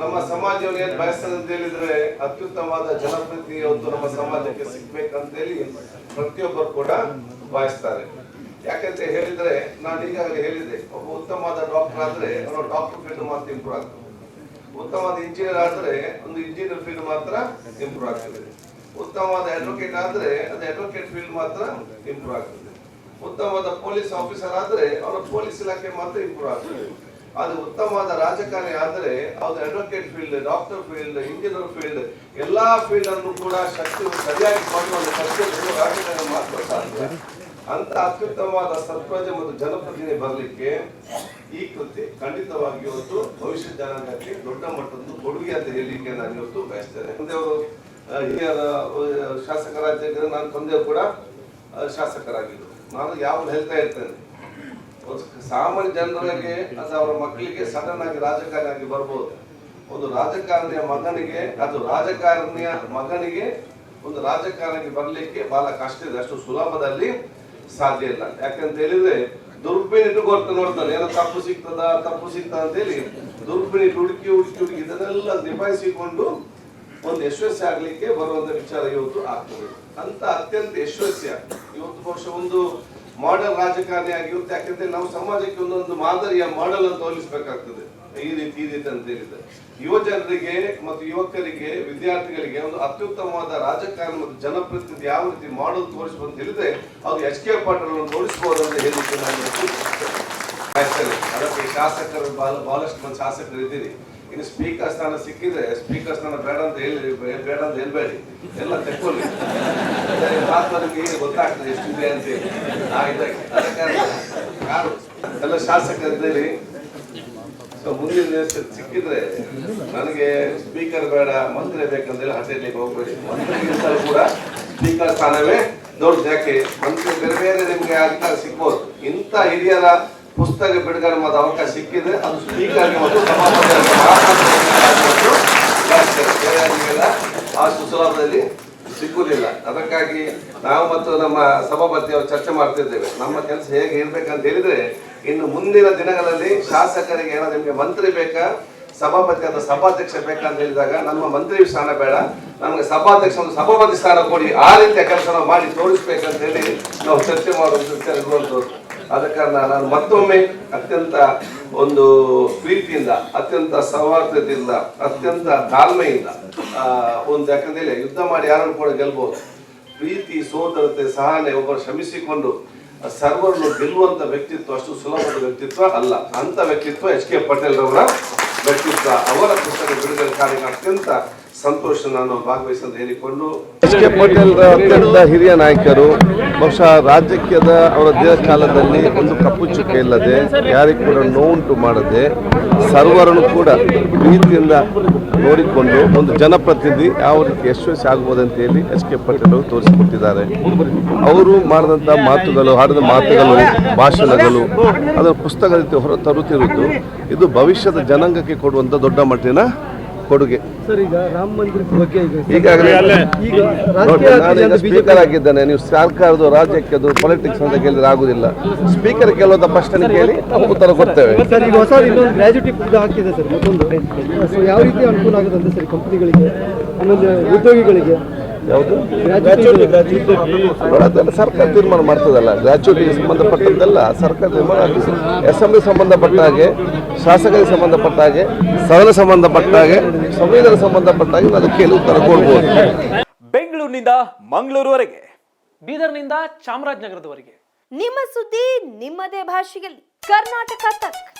ನಮ್ಮ ಸಮಾಜವನ್ನು ಏನ್ ಅಂತ ಹೇಳಿದ್ರೆ ಅತ್ಯುತ್ತಮವಾದ ಜನಪ್ರತಿ ಒಂದು ನಮ್ಮ ಸಮಾಜಕ್ಕೆ ಸಿಗ್ಬೇಕಂತ ಹೇಳಿ ಪ್ರತಿಯೊಬ್ಬರು ಕೂಡ ಬಯಸ್ತಾರೆ. ಯಾಕಂತ ಹೇಳಿದ್ರೆ ನಾನು ಈಗಾಗಲೇ ಹೇಳಿದೆ ಒಬ್ಬ ಉತ್ತಮವಾದ ಡಾಕ್ಟರ್ ಆದ್ರೆ ಅವನು ಡಾಕ್ಟರ್ ಫೀಲ್ಡ್ ಮಾತ್ರ ಇಂಪ್ರೂವ್ ಆಗ್ತದೆ ಉತ್ತಮವಾದ ಇಂಜಿನಿಯರ್ ಆದ್ರೆ ಒಂದು ಇಂಜಿನಿಯರ್ ಫೀಲ್ಡ್ ಮಾತ್ರ ಇಂಪ್ರೂವ್ ಆಗ್ತದೆ. ಉತ್ತಮವಾದ ಅಡ್ವೊಕೇಟ್ ಆದ್ರೆ ಅದು ಅಡ್ವೊಕೇಟ್ ಫೀಲ್ಡ್ ಮಾತ್ರ ಇಂಪ್ರೂವ್ ಆಗ್ತದೆ. ಉತ್ತಮವಾದ ಪೊಲೀಸ್ ಆಫೀಸರ್ ಆದ್ರೆ ಅವರ ಪೊಲೀಸ್ ಇಲಾಖೆ ಮಾತ್ರ ಇಂಪ್ರೂವ್ ಆಗ್ತದೆ. ಅದು ಉತ್ತಮವಾದ ರಾಜಕಾರಣಿ ಆದರೆ ಅದು advocate field doctor field engineer field ಎಲ್ಲಾ ಫೀಲ್ಡ್ ಅನ್ನು ಕೂಡ ಶಕ್ತಿ ಸರಿಯಾಗಿ ಮಾಡುವ ರಾಜಕಾರಣ ಮಾತ್ರ ಸಾಧ್ಯ. ಅಂತ ಅತ್ಯುತ್ತಮವಾದ ಸರ್ಪ್ರಜೆ ಮತ್ತು ಜನಪ್ರತಿನಿಧಿ ಬರಲಿಕ್ಕೆ ಈ ಕೃತಿ ಖಂಡಿತವಾಗಿ ಇವತ್ತು ಭವಿಷ್ಯ ಜನಾಂಗಕ್ಕೆ ದೊಡ್ಡ ಮಟ್ಟದ ಕೊಡುಗೆ ಅಂತ ಹೇಳಲಿಕ್ಕೆ ನಾನು ಇವತ್ತು ಬಯಸ್ತೇನೆ. ಅವರು ಹಿರಿಯರ ಶಾಸಕರಾಗಿದ್ದರೆ ನಾನು ತಂದೆಯವರು ಕೂಡ ಶಾಸಕರಾಗಿದ್ದರು. ನಾನು ಯಾವ್ದು ಹೇಳ್ತಾ ಇರ್ತೇನೆ? ಒಂದು ಸಾಮಾನ್ಯ ಜನರಿಗೆ ಅದು ಅವರ ಮಕ್ಕಳಿಗೆ ಸಡನ್ ಆಗಿ ರಾಜಕಾರಣಿ ಆಗಿ ಬರ್ಬೋದು. ಒಂದು ರಾಜಕಾರಣಿಯ ಮಗನಿಗೆ, ಅದು ರಾಜಕಾರಣಿಯ ಮಗನಿಗೆ ಒಂದು ರಾಜಕಾರಣಿಗೆ ಬರಲಿಕ್ಕೆ ಬಹಳ ಕಷ್ಟ ಇದೆ. ಅಷ್ಟು ಸುಲಭದಲ್ಲಿ ಸಾಧ್ಯ ಇಲ್ಲ. ಯಾಕಂತ ಹೇಳಿದ್ರೆ ದುರ್ಬಿಣಿ ಇಟ್ಟುಕೊಳ್ತಾ ನೋಡ್ತಾರೆ. ಏನೋ ತಪ್ಪು ಸಿಗ್ತದ ತಪ್ಪು ಸಿಗ್ತದ ಅಂತ ಹೇಳಿ ದುರ್ಬಿಣಿ ಹುಡುಕಿ ಹುಡುಕಿ ಹುಡುಕಿ ಇದನ್ನೆಲ್ಲ ನಿಭಾಯಿಸಿಕೊಂಡು ಒಂದು ಯಶಸ್ವಿ ಆಗ್ಲಿಕ್ಕೆ ಬರುವಂತ ವಿಚಾರ ಇವತ್ತು ಆಗ್ತದೆ. ಅಂತ ಅತ್ಯಂತ ಯಶಸ್ಸ ಇವತ್ತು ಬಹುಶಃ ಒಂದು ಮಾಡೆಲ್ ರಾಜಕಾರಣಿ ಆಗಿರುತ್ತೆ. ಯಾಕಂದ್ರೆ ನಾವು ಸಮಾಜಕ್ಕೆ ಒಂದೊಂದು ಮಾದರಿಯ ಮಾಡೆಲ್ ಅಂತ ತೋರಿಸ್ಬೇಕಾಗ್ತದೆ ಈ ರೀತಿ ಈ ರೀತಿ ಅಂತ ಹೇಳಿದ್ರೆ. ಯುವ ಜನರಿಗೆ ಮತ್ತು ಯುವಕರಿಗೆ, ವಿದ್ಯಾರ್ಥಿಗಳಿಗೆ ಒಂದು ಅತ್ಯುತ್ತಮವಾದ ರಾಜಕಾರಣ ಮತ್ತು ಜನಪ್ರತಿನಿಧಿ ಯಾವ ರೀತಿ ಮಾಡಲ್ ಅಂತ ಹೇಳಿದ್ರೆ ಅವ್ರು ಎಚ್ ಕೆ ಪಾಟೀಲ್ ಅನ್ನು ತೋರಿಸಬಹುದು ಅಂತ ಹೇಳಿದ್ದು ನಾನು. ಅದಕ್ಕೆ ಶಾಸಕರು ಬಹಳ, ಬಹಳಷ್ಟು ಮಂದಿ ಶಾಸಕರು ಇದ್ದೀರಿ. ಇನ್ನು ಸ್ಪೀಕರ್ ಸ್ಥಾನ ಸಿಕ್ಕಿದ್ರೆ, ಸ್ಪೀಕರ್ ಸ್ಥಾನ ಬೇಡ ಅಂತ ಹೇಳಿ, ಬೇಡ ಅಂತ ಹೇಳ್ಬೇಡಿ. ಎಲ್ಲ ತೆಕ್ಕೊಳ್ಳಿ. ಈಗ ಗೊತ್ತಾಗ್ತದೆ ಎಷ್ಟಿದೆ ಅಂತ ಎಲ್ಲ ಶಾಸಕರಲ್ಲಿ ಸೊ ಮುಂದಿನ ದಿವಸ ಸಿಕ್ಕಿದ್ರೆ ನನಗೆ ಸ್ಪೀಕರ್ ಬೇಡ, ಮಂತ್ರಿ ಬೇಕಂತೇಳಿ ಹಠೆಡ್ಲಿಕ್ಕೆ ಹೋಗ್ಬೇಡಿ. ಮಂತ್ರಿಗಿಂತ ಕೂಡ ಸ್ಪೀಕರ್ ಸ್ಥಾನವೇ ದೊಡ್ಡ ಯಾಕೆ? ಮಂತ್ರಿ ಬೇರೆ ಬೇರೆ ನಿಮ್ಗೆ ಅಧಿಕಾರ ಸಿಕ್ಬೋದು ಇಂಥ ಹಿರಿಯರ ಪುಸ್ತಕ ಬಿಡುಗಡೆ ಮಾಡೋ ಅವಕಾಶ ಸಿಕ್ಕಿದ್ರೆ ಅದು ಸ್ಪೀಕರ್ಗೆ ಮತ್ತು ಸಭಾಪತಿಯವರಿಗೆ ಮಾತ್ರ ಬರ್ತದೆ. ಬೇರೆ ಯಾರಿಗೆಲ್ಲ ಅಷ್ಟು ಸುಲಭದಲ್ಲಿ ಸಿಕ್ಕುವುದಿಲ್ಲ ಅದಕ್ಕಾಗಿ ನಾವು ಮತ್ತು ನಮ್ಮ ಸಭಾಪತಿ ಅವರು ಚರ್ಚೆ ಮಾಡ್ತಿದ್ದೇವೆ. ನಮ್ಮ ಕೆಲಸ ಹೇಗೆ ಇರ್ಬೇಕಂತ ಹೇಳಿದ್ರೆ, ಇನ್ನು ಮುಂದಿನ ದಿನಗಳಲ್ಲಿ ಶಾಸಕರಿಗೆ ಏನೋ ನಿಮಗೆ ಮಂತ್ರಿ ಬೇಕಾ, ಸಭಾಪತಿ ಅಥವಾ ಸಭಾಧ್ಯಕ್ಷ ಬೇಕಾ ಅಂತ ಹೇಳಿದಾಗ ನಮ್ಮ ಮಂತ್ರಿ ಸ್ಥಾನ ಬೇಡ. ನಮಗೆ ಸಭಾಧ್ಯಕ್ಷ ಒಂದು ಸಭಾಪತಿ ಸ್ಥಾನ ಕೊಡಿ. ಆ ರೀತಿಯ ಕೆಲಸ ನಾವು ಮಾಡಿ ತೋರಿಸ್ಬೇಕಂತ ಹೇಳಿ ನಾವು ಚರ್ಚೆ ಮಾಡುವಂತ ಆದ ಕಾರಣ ನಾನು ಮತ್ತೊಮ್ಮೆ ಅತ್ಯಂತ ಒಂದು ಪ್ರೀತಿಯಿಂದ, ಅತ್ಯಂತ ಸೌಹಾರ್ದತೆಯಿಂದ, ಅತ್ಯಂತ ತಾಳ್ಮೆಯಿಂದ ಒಂದು ಯಾಕಂದ್ರೆ ಯುದ್ಧ ಮಾಡಿ ಯಾರನ್ನು ಕೂಡ ಗೆಲ್ಬಹುದು. ಪ್ರೀತಿ, ಸೋದರತೆ ಸಹನೆ ಒಬ್ಬರು ಶ್ರಮಿಸಿಕೊಂಡು ಸರ್ವರನ್ನು ಗೆಲ್ಲುವಂತ ವ್ಯಕ್ತಿತ್ವ ಅಷ್ಟು ಸುಲಭದ ವ್ಯಕ್ತಿತ್ವ ಅಲ್ಲ. ಅಂತ ವ್ಯಕ್ತಿತ್ವ ಎಚ್ ಕೆ ಪಟೇಲ್ ರವರ ವ್ಯಕ್ತಿತ್ವ. ಅವರ ಪುಸ್ತಕ ಬಿಡುಗಡೆ ಕಾರ್ಯಕ್ರಮ ಅತ್ಯಂತ ಸಂತೋಷ ನಾನು ಭಾಗವಹಿಸಲು ಹೇಳಿಕೊಂಡು ಕೆ ಪಟೇಲ್ ಅತ್ಯಂತ ಹಿರಿಯ ನಾಯಕರು, ಬಹುಶಃ ರಾಜಕೀಯದ ಅವರ ದೀರ್ಘಕಾಲದಲ್ಲಿ ಒಂದು ಕಪ್ಪು ಚುಕ್ಕೆ ಇಲ್ಲದೆ ಯಾರಿಗೂ ಕೂಡ ನೋವುಂಟು ಮಾಡದೆ ಸರ್ವರನ್ನು ಕೂಡ ಪ್ರೀತಿಯಿಂದ ನೋಡಿಕೊಂಡು ಒಂದು ಜನಪ್ರತಿನಿಧಿ ಯಾವ ರೀತಿ ಯಶಸ್ವಿ ಅಂತ ಹೇಳಿ ಎಚ್ ಕೆ ಪಟೇಲ್ ಅವರು ತೋರಿಸಿಕೊಟ್ಟಿದ್ದಾರೆ. ಅವರು ಮಾಡಿದಂಥ ಮಾತುಗಳು, ಹಾಡಿದ ಮಾತುಗಳು, ಭಾಷಣಗಳು, ಅದರ ಪುಸ್ತಕ ರೀತಿ ಹೊರ ತರುತ್ತಿರುವುದು ಇದು ಭವಿಷ್ಯದ ಜನಾಂಗಕ್ಕೆ ಕೊಡುವಂಥ ದೊಡ್ಡ ಮಟ್ಟಿನ ಕೊಡುಗೆ. ಸರ್ ಈಗ ರಾಮ ಮಂದಿರದ ಬಗ್ಗೆ ಈಗ ಈಗಾಗಲೇ ಈಗ ನೋಡಿ, ಬಿಜೆಪಿ ಸ್ಪೀಕರ್ ಆಗಿದ್ದೇನೆ ನೀವು ಸರ್ಕಾರದ ರಾಜ್ಯಕ್ಕೆ ಪೊಲಿಟಿಕ್ಸ್ ಅಂತ ಕೇಳಿದ್ರೆ ಆಗುದಿಲ್ಲ. ಸ್ಪೀಕರ್ ಕೆಲವೊಂದು ಪ್ರಶ್ನೆ ಕೇಳಿ ನಾವು ಉತ್ತರ ಕೊಡ್ತೇವೆ. ಸರ್ ಈಗ ಹೊಸ ಇನ್ನೊಂದು ಗ್ರಾಜುಟಿ ಇದು ಹಾಕಿದೆ ಸರ್ ಮತ್ತೊಂದು. ಸೊ ಯಾವ ರೀತಿ ಅನುಕೂಲ ಆಗುತ್ತೆ ಅಂತ ಸರ್ ಕಂಪನಿಗಳಿಗೆ ಇನ್ನೊಂದು ಉದ್ಯೋಗಿಗಳಿಗೆ? ಯಾವುದು? ಅದೆಲ್ಲ ಸರ್ಕಾರ ತೀರ್ಮಾನ ಮಾಡ್ತದಲ್ಲ. ಗ್ರಾಚ್ಯುಟಿಗೆ ಸಂಬಂಧಪಟ್ಟದ್ದೆಲ್ಲ ಸರ್ಕಾರ ತೀರ್ಮಾನ ಅಸೆಂಬ್ಲಿ ಸಂಬಂಧಪಟ್ಟ ಹಾಗೆ ಶಾಸಕರಿಗೆ ಸಂಬಂಧಪಟ್ಟ ಹಾಗೆ ಸದನ ಸಂಬಂಧಪಟ್ಟ ಹಾಗೆ ಸಂವಿಧಾನ ಸಂಬಂಧಪಟ್ಟ ಹಾಗೆ ಅದಕ್ಕೆ ಕೇಳಿ ಉತ್ತರ ಕೊಡ್ಬೋದು? ಬೆಂಗಳೂರಿನಿಂದ ಮಂಗಳೂರುವರೆಗೆ. ಬೀದರ್ನಿಂದ ಚಾಮರಾಜನಗರದವರೆಗೆ. ನಿಮ್ಮ ಸುದ್ದಿ ನಿಮ್ಮದೇ ಭಾಷೆಯಲ್ಲಿ. ಕರ್ನಾಟಕ ತಕ್.